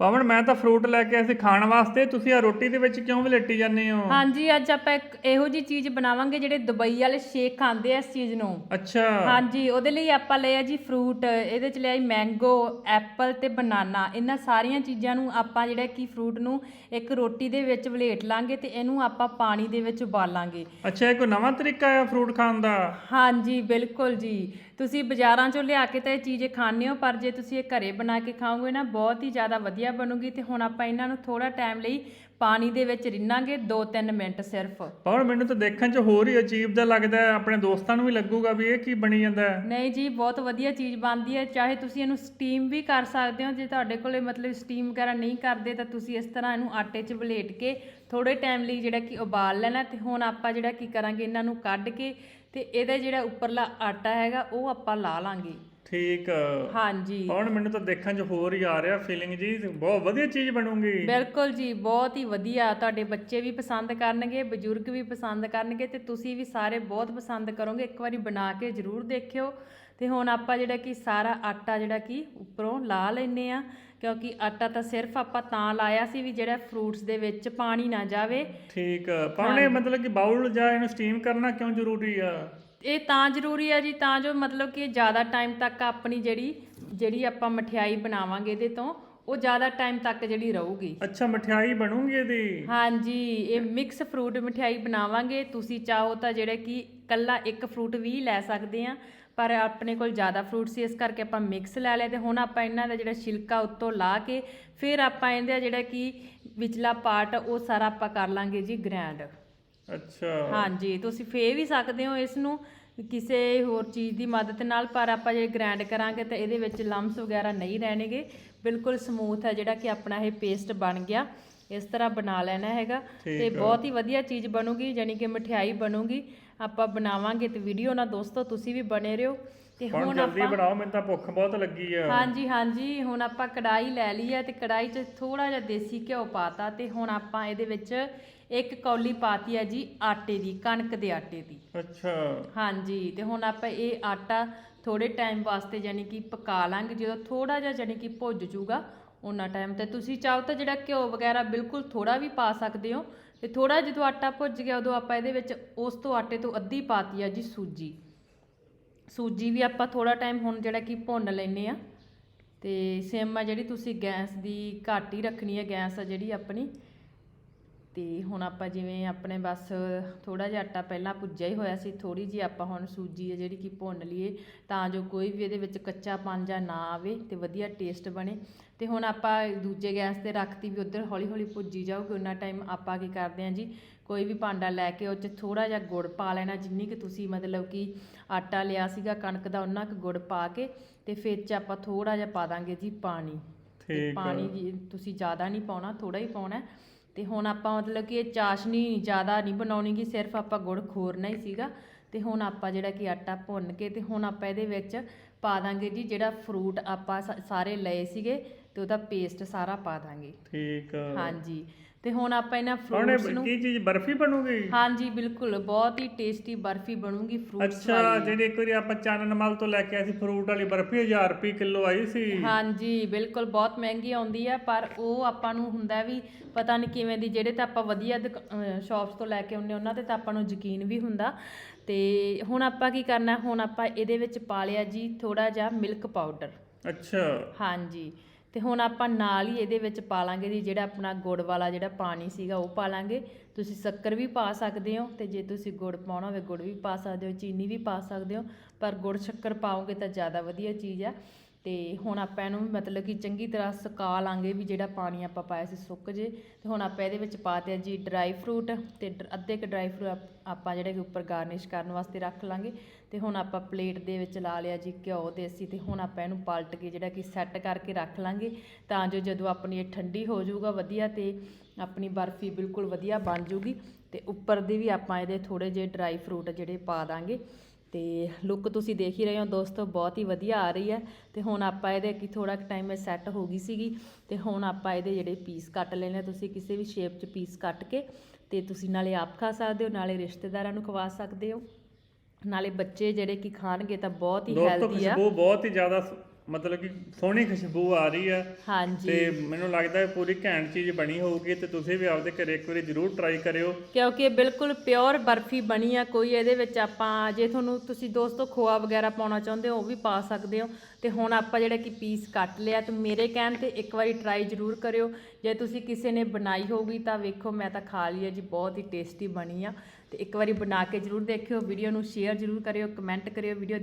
ਪਵਨ ਮੈਂ ਤਾਂ ਫਰੂਟ ਲੈ ਕੇ ਆਇਆ ਸੀ ਖਾਣ ਵਾਸਤੇ। ਤੁਸੀਂ ਆ ਰੋਟੀ ਦੇ ਵਿੱਚ ਕਿਉਂ ਵਲੇਟੀ ਜਾਂਦੇ ਹੋ? ਹਾਂਜੀ ਅੱਜ ਆਪਾਂ ਇੱਕ ਇਹੋ ਜੀ ਚੀਜ਼ ਬਣਾਵਾਂਗੇ ਜਿਹੜੇ ਦੁਬਈ ਵਾਲੇ ਸ਼ੇਕ ਖਾਂਦੇ ਆ ਇਸ ਚੀਜ਼ ਨੂੰ। ਅੱਛਾ। ਹਾਂਜੀ ਉਹਦੇ ਲਈ ਆਪਾਂ ਲਿਆ ਜੀ ਫਰੂਟ ਇਹਦੇ ਚ ਲਿਆ ਜੀ ਮੈਂਗੋ ਐਪਲ ਤੇ ਬਨਾਨਾ ਇਹਨਾਂ ਸਾਰੀਆਂ ਚੀਜ਼ਾਂ ਨੂੰ ਆਪਾਂ ਜਿਹੜਾ ਕਿ ਫਰੂਟ ਨੂੰ ਇੱਕ ਰੋਟੀ ਦੇ ਵਿੱਚ ਵਲੇਟ ਲਾਂਗੇ ਤੇ ਇਹਨੂੰ ਆਪਾਂ ਪਾਣੀ ਦੇ ਵਿੱਚ ਉਬਾਲਾਂਗੇ। ਅੱਛਾ ਇਹ ਕੋਈ ਨਵਾਂ ਤਰੀਕਾ ਹੈ ਫਰੂਟ ਖਾਣ ਦਾ? ਹਾਂਜੀ ਬਿਲਕੁਲ ਜੀ। ਤੁਸੀਂ ਬਾਜ਼ਾਰਾਂ ਚੋਂ ਲਿਆ ਕੇ ਤਾਂ ਇਹ ਚੀਜ਼ ਖਾਂਦੇ ਹੋ ਪਰ ਜੇ ਤੁਸੀਂ ਇਹ ਘਰੇ ਬਣਾ ਕੇ ਖਾਓਗੇ ਨਾ ਬਹੁਤ ਹੀ ਜ਼ਿਆਦਾ ਵਧੀਆ ਬਣੂਗੀ ਤੇ ਹੁਣ ਆਪਾਂ ਇਹਨਾਂ ਨੂੰ ਥੋੜਾ ਟਾਈਮ ਲਈ ਪਾਣੀ ਦੇ ਵਿੱਚ ਰਿੰਨਾਂਗੇ 2-3 ਮਿੰਟ ਸਿਰਫ। ਪਵਨ ਮੈਨੂੰ ਤਾਂ ਦੇਖਣ 'ਚ ਹੋਰ ਹੀ ਅਜੀਬ ਜਿਹਾ ਲੱਗਦਾ ਹੈ ਆਪਣੇ ਦੋਸਤਾਂ ਨੂੰ ਵੀ ਲੱਗੂਗਾ ਵੀ ਇਹ ਕੀ ਬਣੀ ਜਾਂਦਾ ਹੈ। ਨਹੀਂ ਜੀ ਬਹੁਤ ਵਧੀਆ ਚੀਜ਼ ਬਣਦੀ ਹੈ ਚਾਹੇ ਤੁਸੀਂ ਇਹਨੂੰ ਸਟੀਮ ਵੀ ਕਰ ਸਕਦੇ ਹੋ ਜੇ ਤੁਹਾਡੇ ਕੋਲੇ ਮਤਲਬ ਸਟੀਮ ਵਗੈਰਾ ਨਹੀਂ ਕਰਦੇ ਤਾਂ ਤੁਸੀਂ ਇਸ ਤਰ੍ਹਾਂ ਇਹਨੂੰ ਆਟੇ 'ਚ ਵਲੇਟ ਕੇ ਥੋੜੇ ਟਾਈਮ ਲਈ ਜਿਹੜਾ ਕਿ ਉਬਾਲ ਲੈਣਾ ਤੇ ਹੁਣ ਆਪਾਂ ਜਿਹੜਾ ਕੀ ਕਰਾਂਗੇ ਇਹਨਾਂ ਨੂੰ ਕੱਢ ਕੇ ਤੇ ਇਹਦਾ ਜਿਹੜਾ ਉੱਪਰਲਾ ਆਟਾ ਹੈਗਾ ਉਹ ਆਪਾਂ ਲਾ ਲਾਂਗੇ। ਠੀਕ। ਹਾਂਜੀ। ਪਵਨ ਮੈਨੂੰ ਤਾਂ ਦੇਖਣ 'ਚ ਹੋਰ ਹੀ ਆ ਰਿਹਾ ਫੀਲਿੰਗ ਜੀ ਬਹੁਤ ਵਧੀਆ ਚੀਜ਼ ਬਣੂਗੀ। ਬਿਲਕੁਲ ਜੀ ਬਹੁਤ ਹੀ ਵਧੀਆ। ਤੁਹਾਡੇ ਬੱਚੇ ਵੀ ਪਸੰਦ ਕਰਨਗੇ ਬਜ਼ੁਰਗ ਵੀ ਪਸੰਦ ਕਰਨਗੇ ਤੇ ਤੁਸੀਂ ਵੀ ਸਾਰੇ ਬਹੁਤ ਪਸੰਦ ਕਰੋਗੇ। ਇੱਕ ਵਾਰੀ ਬਣਾ ਕੇ ਜ਼ਰੂਰ ਦੇਖਿਓ। ਤੇ ਹੁਣ ਆਪਾਂ ਜਿਹੜਾ ਕਿ ਸਾਰਾ ਆਟਾ ਜਿਹੜਾ ਕਿ ਉੱਪਰੋਂ ਲਾ ਲੈਨੇ ਆ ਕਿਉਂਕਿ ਆਟਾ ਤਾਂ ਸਿਰਫ ਆਪਾਂ ਤਾਂ ਲਾਇਆ ਸੀ ਵੀ ਜਿਹੜਾ ਫਰੂਟਸ ਦੇ ਵਿੱਚ ਪਾਣੀ ਨਾ ਜਾਵੇ। ਠੀਕ ਇਹ ਮਤਲਬ ਕਿ ਬਾਉਲ ਜਾਂ ਇਹਨੂੰ ਸਟੀਮ ਕਰਨਾ ਕਿਉਂ ਜ਼ਰੂਰੀ ਆ? ਇਹ ਤਾਂ ਜ਼ਰੂਰੀ ਹੈ ਜੀ ਤਾਂ ਜੋ ਮਤਲਬ ਕਿ ਜ਼ਿਆਦਾ ਟਾਈਮ ਤੱਕ ਆਪਣੀ ਜਿਹੜੀ ਜਿਹੜੀ ਆਪਾਂ ਮਠਿਆਈ ਬਣਾਵਾਂਗੇ ਇਹਦੇ ਤੋਂ ਉਹ ਜ਼ਿਆਦਾ ਟਾਈਮ ਤੱਕ ਜਿਹੜੀ ਰਹੂਗੀ। ਅੱਛਾ ਮਠਿਆਈ ਬਣੂਗੀ ਇਹਦੀ? ਹਾਂਜੀ ਇਹ ਮਿਕਸ ਫਰੂਟ ਮਠਿਆਈ ਬਣਾਵਾਂਗੇ। ਤੁਸੀਂ ਚਾਹੋ ਤਾਂ ਜਿਹੜੇ ਕਿ ਕੱਲਾ ਇੱਕ ਫਰੂਟ ਵੀ ਲੈ ਸਕਦੇ ਆ ਪਰ ਆਪਣੇ ਕੋਲ ਜ਼ਿਆਦਾ ਫਰੂਟ ਸੀ ਇਸ ਕਰਕੇ ਆਪਾਂ ਮਿਕਸ ਲੈ ਲਿਆ ਤੇ ਹੁਣ ਆਪਾਂ ਇਹਨਾਂ ਦਾ ਜਿਹੜਾ ਛਿਲਕਾ ਉੱਤੋਂ ਲਾ ਕੇ ਫਿਰ ਆਪਾਂ ਇਹਦਾ ਜਿਹੜਾ ਕਿ ਵਿਚਲਾ ਪਾਰਟ ਉਹ ਸਾਰਾ ਆਪਾਂ ਕਰ ਲਾਂਗੇ ਜੀ ਗ੍ਰੈਂਡ ਅੱਛਾ। ਹਾਂਜੀ ਤੁਸੀਂ ਫੇ ਵੀ ਸਕਦੇ ਹੋ ਇਸ ਨੂੰ ਕਿਸੇ ਹੋਰ ਚੀਜ਼ ਦੀ ਮਦਦ ਨਾਲ ਪਰ ਆਪਾਂ ਜੇ ਗ੍ਰਾਈਂਡ ਕਰਾਂਗੇ ਤਾਂ ਇਹਦੇ ਵਿੱਚ ਲੰਮਸ ਵਗੈਰਾ ਨਹੀਂ ਰਹਿਣਗੇ। ਬਿਲਕੁਲ ਸਮੂਥ ਹੈ ਜਿਹੜਾ ਕਿ ਆਪਣਾ ਇਹ ਪੇਸਟ ਬਣ ਗਿਆ। ਇਸ ਤਰ੍ਹਾਂ ਬਣਾ ਲੈਣਾ ਹੈਗਾ। ਤੇ ਬਹੁਤ ਹੀ ਵਧੀਆ ਚੀਜ਼ ਬਣੂਗੀ ਯਾਨੀ ਕਿ ਮਠਿਆਈ ਬਣੂਗੀ। ਆਪਾਂ ਬਣਾਵਾਂਗੇ ਤੇ ਵੀਡੀਓ ਨਾਲ ਦੋਸਤੋ ਤੁਸੀਂ ਵੀ ਬਣੇ ਰਹੋ। ਤੇ ਹੁਣ ਜਲਦੀ ਬਣਾਓ ਮੈਨੂੰ ਤਾਂ ਭੁੱਖ ਬਹੁਤ ਲੱਗੀ ਆ। ਹਾਂਜੀ ਹਾਂਜੀ ਹੁਣ ਆਪਾਂ ਕੜਾਈ ਲੈ ਲਈ ਹੈ ਤੇ ਕੜਾਈ 'ਚ ਥੋੜਾ ਜਿਹਾ ਦੇਸੀ ਘਿਓ ਪਾਤਾ ਤੇ ਹੁਣ ਆਪਾਂ ਇਹਦੇ ਵਿੱਚ ਇੱਕ ਕੌਲੀ ਪਾਤੀ ਹੈ ਜੀ ਆਟੇ ਦੀ ਕਣਕ ਦੇ ਆਟੇ ਦੀ। ਅੱਛਾ। ਹਾਂਜੀ ਤੇ ਹੁਣ ਆਪਾਂ ਇਹ ਆਟਾ ਥੋੜੇ ਟਾਈਮ ਵਾਸਤੇ ਯਾਨੀ ਕਿ ਪਕਾ ਲਾਂਗੇ ਜਦੋਂ ਥੋੜਾ ਜਿਹਾ ਯਾਨੀ ਕਿ ਭੁੱਜ ਜੂਗਾ ਉਹਨਾਂ ਟਾਈਮ ਤੇ ਤੁਸੀਂ ਚਾਹੋ ਤਾਂ ਜਿਹੜਾ ਘਿਓ ਵਗੈਰਾ ਬਿਲਕੁਲ ਥੋੜਾ ਵੀ ਪਾ ਸਕਦੇ ਹੋ ਤੇ ਥੋੜਾ ਜਦੋਂ ਆਟਾ ਭੁੱਜ ਗਿਆ ਉਦੋਂ ਆਪਾਂ ਇਹਦੇ ਵਿੱਚ ਉਸ ਤੋਂ ਆਟੇ ਤੋਂ ਅੱਧੀ ਪਾਤੀ ਆ ਜੀ ਸੂਜੀ। ਸੂਜੀ ਵੀ ਆਪਾਂ ਥੋੜਾ ਟਾਈਮ ਹੁਣ ਜਿਹੜਾ ਕਿ ਭੁੰਨ ਲੈਨੇ ਆ ਤੇ ਸਿਮ ਆ ਜਿਹੜੀ ਤੁਸੀਂ ਗੈਸ ਦੀ ਘੱਟ ਹੀ ਰੱਖਣੀ ਹੈ ਗੈਸ ਆ ਜਿਹੜੀ ਆਪਣੀ ਤੇ ਹੁਣ ਆਪਾਂ ਜਿਵੇਂ ਆਪਣੇ ਬਸ ਥੋੜਾ ਜਿਹਾ ਆਟਾ ਪਹਿਲਾਂ ਭੁੱਜਿਆ ਹੀ ਹੋਇਆ ਸੀ ਥੋੜੀ ਜਿਹੀ ਆਪਾਂ ਹੁਣ ਸੂਜੀ ਹੈ ਜਿਹੜੀ ਕਿ ਭੁੰਨ ਲਈਏ ਤਾਂ ਜੋ ਕੋਈ ਵੀ ਇਹਦੇ ਵਿੱਚ ਕੱਚਾ ਪੰਜਾ ਨਾ ਆਵੇ ਤੇ ਵਧੀਆ ਟੇਸਟ ਬਣੇ ਤੇ ਹੁਣ ਆਪਾਂ ਦੂਜੇ ਗੈਸ ਤੇ ਰੱਖਤੀ ਵੀ ਉਧਰ ਹੌਲੀ ਹੌਲੀ ਭੁੱਜੀ ਜਾਊਗੀ ਉਹਨਾਂ ਟਾਈਮ ਆਪਾਂ ਕੀ ਕਰਦੇ ਹਾਂ ਜੀ ਕੋਈ ਵੀ ਭਾਂਡਾ ਲੈ ਕੇ ਉਹ 'ਚ ਥੋੜਾ ਜਿਹਾ ਗੁੜ ਪਾ ਲੈਣਾ ਜਿੰਨੀ ਕਿ ਤੁਸੀਂ ਮਤਲਬ ਕਿ ਆਟਾ ਲਿਆ ਸੀਗਾ ਕਣਕ ਦਾ ਉਹਨਾਂ ਕੁ ਗੁੜ ਪਾ ਕੇ ਤੇ ਫਿਰ 'ਚ ਆਪਾਂ ਥੋੜਾ ਜਿਹਾ ਪਾ ਦਾਂਗੇ ਜੀ ਪਾਣੀ ਤੇ ਆ। ਪਾਣੀ ਜੀ ਤੁਸੀਂ ਜ਼ਿਆਦਾ ਨਹੀਂ ਪਾਉਣਾ ਥੋੜਾ ਹੀ ਪਾਉਣਾ। ਤੇ ਹੁਣ ਆਪਾਂ ਮਤਲਬ ਕਿ ਇਹ ਚਾਸ਼ਨੀ ਜ਼ਿਆਦਾ ਨਹੀਂ ਬਣਾਉਣੀ ਗੀ ਸਿਰਫ ਆਪਾਂ ਗੁੜ ਖੋਰਨਾ ਹੀ ਸੀਗਾ ਤੇ ਹੁਣ ਆਪਾਂ ਜਿਹੜਾ ਕਿ ਆਟਾ ਭੁੰਨ ਕੇ ਤੇ ਹੁਣ ਆਪਾਂ ਇਹਦੇ ਵਿੱਚ ਪਾ ਦਾਂਗੇ ਜੀ ਜਿਹੜਾ ਫਰੂਟ ਆਪਾਂ ਸਾਰੇ ਲਏ ਸੀਗੇ ਤੇ ਉਹਦਾ ਪੇਸਟ ਸਾਰਾ ਪਾ ਦਾਂਗੇ। ਠੀਕ ਆ। ਹਾਂਜੀ। ਤੇ ਹੁਣ ਆਪਾਂ ਇਹਨਾਂ ਫਰੂਟਸ ਨੂੰ ਕੀ ਚੀਜ਼ ਬਰਫੀ ਬਣੂਗੀ? ਹਾਂਜੀ ਬਿਲਕੁਲ ਬਹੁਤ ਹੀ ਟੇਸਟੀ ਬਰਫੀ ਬਣੂਗੀ ਫਰੂਟਸ ਅੱਛਾ ਜਿਹੜੀ ਇੱਕ ਵਾਰੀ ਆਪਾਂ ਚਾਨਣ ਮਲ ਤੋਂ ਲੈ ਕੇ ਆਏ ਸੀ ਫਰੂਟ ਵਾਲੀ ਬਰਫੀ 1000 ਰੁਪਏ ਕਿਲੋ ਆਈ ਸੀ। ਹਾਂਜੀ ਬਿਲਕੁਲ ਬਹੁਤ ਮਹਿੰਗੀ ਆਉਂਦੀ ਹੈ ਪਰ ਉਹ ਆਪਾਂ ਨੂੰ ਹੁੰਦਾ ਵੀ ਪਤਾ ਨਹੀਂ ਕਿਵੇਂ ਦੀ ਜਿਹੜੇ ਤਾਂ ਆਪਾਂ ਵਧੀਆ ਸ਼ਾਪਸ ਤੋਂ ਲੈ ਕੇ ਆਉਂਦੇ ਉਹਨਾਂ ਤੇ ਤਾਂ ਆਪਾਂ ਨੂੰ ਯਕੀਨ ਵੀ ਹੁੰਦਾ। ਤੇ ਹੁਣ ਆਪਾਂ ਕੀ ਕਰਨਾ ਹੁਣ ਆਪਾਂ ਇਹਦੇ ਵਿੱਚ ਪਾ ਲਿਆ ਜੀ ਥੋੜਾ ਜਿਹਾ ਮਿਲਕ ਪਾਊਡਰ ਅੱਛਾ। ਹਾਂਜੀ। ਤੇ ਹੁਣ ਆਪਾਂ ਨਾਲ ਹੀ ਇਹਦੇ ਵਿੱਚ ਪਾ ਲਾਂਗੇ ਜੀ, ਜਿਹੜਾ ਆਪਣਾ ਗੁੜ ਵਾਲਾ ਜਿਹੜਾ ਪਾਣੀ ਸੀਗਾ ਉਹ ਪਾ ਲਾਂਗੇ ਤੁਸੀਂ ਸ਼ੱਕਰ ਵੀ ਪਾ ਸਕਦੇ ਹੋ ਤੇ ਜੇ ਤੁਸੀਂ ਗੁੜ ਪਾਉਣਾ ਹੋਵੇ, ਗੁੜ ਵੀ ਪਾ ਸਕਦੇ ਹੋ, ਚੀਨੀ ਵੀ ਪਾ ਸਕਦੇ ਹੋ, ਪਰ ਗੁੜ ਸ਼ੱਕਰ ਪਾਓਗੇ ਤਾਂ ਜ਼ਿਆਦਾ ਵਧੀਆ ਚੀਜ਼ ਆ। ਤੇ ਹੁਣ ਆਪਾਂ ਇਹਨੂੰ ਮਤਲਬ ਕਿ ਚੰਗੀ ਤਰ੍ਹਾਂ ਸੁਕਾ ਲਾਂਗੇ ਵੀ ਜਿਹੜਾ ਪਾਣੀ ਆਪਾਂ ਪਾਇਆ ਸੀ ਸੁੱਕ ਜੇ। ਤੇ ਹੁਣ ਆਪਾਂ ਇਹਦੇ ਵਿੱਚ ਪਾਤੇ ਜੀ ਡਰਾਈ ਫਰੂਟ ਤੇ ਡ- ਅੱਧੇ ਕ ਡਰਾਈ ਫਰੂਟ ਆਪਾਂ ਜਿਹੜੇ ਕਿ ਉੱਪਰ ਗਾਰਨਿਸ਼ ਕਰਨ ਵਾਸਤੇ ਰੱਖ ਲਾਂਗੇ। ਤੇ ਹੁਣ ਆਪਾਂ ਪਲੇਟ ਦੇ ਵਿੱਚ ਲਾ ਲਿਆ ਜੀ ਘਿਓ ਦੇਸੀ ਤੇ ਹੁਣ ਆਪਾਂ ਇਹਨੂੰ ਪਲਟ ਕੇ ਜਿਹੜਾ ਕਿ ਸੈੱਟ ਕਰਕੇ ਰੱਖ ਲਾਂਗੇ। ਤਾਂ ਜੋ ਜਦੋਂ ਆਪਣੀ ਇਹ ਠੰਡੀ ਹੋ ਜਾਊਗਾ ਵਧੀਆ ਤੇ ਆਪਣੀ ਬਰਫੀ ਬਿਲਕੁਲ ਵਧੀਆ ਬਣ ਜੂਗੀ ਤੇ ਉੱਪਰ ਦੀ ਵੀ ਆਪਾਂ ਇਹਦੇ ਥੋੜੇ ਜਿਹੇ ਡਰਾਈ ਫਰੂਟ ਜਿਹੜੇ ਪਾ ਦਾਂਗੇ। ਤੇ ਲੁੱਕ ਤੁਸੀਂ ਦੇਖ ਹੀ ਰਹੇ ਹੋ ਦੋਸਤੋ ਬਹੁਤ ਹੀ ਵਧੀਆ ਆ ਰਹੀ ਹੈ। ਤੇ ਹੁਣ ਆਪਾਂ ਇਹਦੇ ਕੀ ਥੋੜਾ ਟਾਈਮ ਸੈੱਟ ਹੋ ਗਈ ਸੀਗੀ। ਤੇ ਹੁਣ ਆਪਾਂ ਇਹਦੇ ਜਿਹੜੇ ਪੀਸ ਕੱਟ ਲੈਣੇ ਤੁਸੀਂ ਕਿਸੇ ਵੀ ਸ਼ੇਪ 'ਚ ਪੀਸ ਕੱਟ ਕੇ ਤੇ ਤੁਸੀਂ ਨਾਲੇ ਆਪ ਖਾ ਸਕਦੇ ਹੋ ਨਾਲੇ ਰਿਸ਼ਤੇਦਾਰਾਂ ਨੂੰ ਖਵਾ ਸਕਦੇ ਹੋ। ਨਾਲੇ ਬੱਚੇ ਜਿਹੜੇ ਕਿ ਖਾਣਗੇ ਤਾਂ ਬਹੁਤ ਹੀ ਦੋਸਤੋ ਹੈਲਦੀ ਆ। ਖੁਸ਼ਬੂ ਬਹੁਤ ਹੀ ਜ਼ਿਆਦਾ ਮਤਲਬ ਕਿ ਸੋਹਣੀ ਖੁਸ਼ਬੂ ਆ ਰਹੀ ਆ ਹਾਂਜੀ। ਤੇ ਮੈਨੂੰ ਲੱਗਦਾ ਹੈ ਪੂਰੀ ਘੈਂਟ ਚੀਜ਼ ਬਣੀ ਹੋਊਗੀ ਤੇ ਤੁਸੀਂ ਵੀ ਆਪਦੇ ਘਰੇ ਇੱਕ ਵਾਰੀ ਜ਼ਰੂਰ ਟਰਾਈ ਕਰਿਓ। ਕਿਉਂਕਿ ਇਹ ਬਿਲਕੁਲ ਪਿਓਰ ਬਰਫੀ ਬਣੀ ਆ ਕੋਈ ਇਹਦੇ ਵਿੱਚ ਆਪਾਂ ਜੇ ਤੁਹਾਨੂੰ ਤੁਸੀਂ ਦੋਸਤੋ ਖੋਆ ਵਗੈਰਾ ਪਾਉਣਾ ਚਾਹੁੰਦੇ ਹੋ ਉਹ ਵੀ ਪਾ ਸਕਦੇ ਹੋ। ਤੇ ਹੁਣ ਆਪਾਂ ਜਿਹੜਾ ਕਿ ਪੀਸ ਕੱਟ ਲਿਆ ਤੇ ਮੇਰੇ ਕਹਿਣ ਤੇ ਇੱਕ ਵਾਰੀ ਟਰਾਈ ਜ਼ਰੂਰ ਕਰਿਓ। ਜੇ ਤੁਸੀਂ ਕਿਸੇ ਨੇ ਬਣਾਈ ਹੋਊਗੀ ਤਾਂ ਵੇਖੋ ਮੈਂ ਤਾਂ ਖਾ ਲਈ ਹੈ ਜੀ ਬਹੁਤ ਹੀ ਟੇਸਟੀ ਬਣੀ ਆ। ਤੇ ਇੱਕ ਵਾਰੀ ਬਣਾ ਕੇ ਜ਼ਰੂਰ ਦੇਖਿਓ ਵੀਡੀਓ ਨੂੰ ਸ਼ੇਅਰ ਜ਼ਰੂਰ ਕਰਿਓ ਕਮੈਂਟ ਕਰਿਓ ਵੀਡੀਓ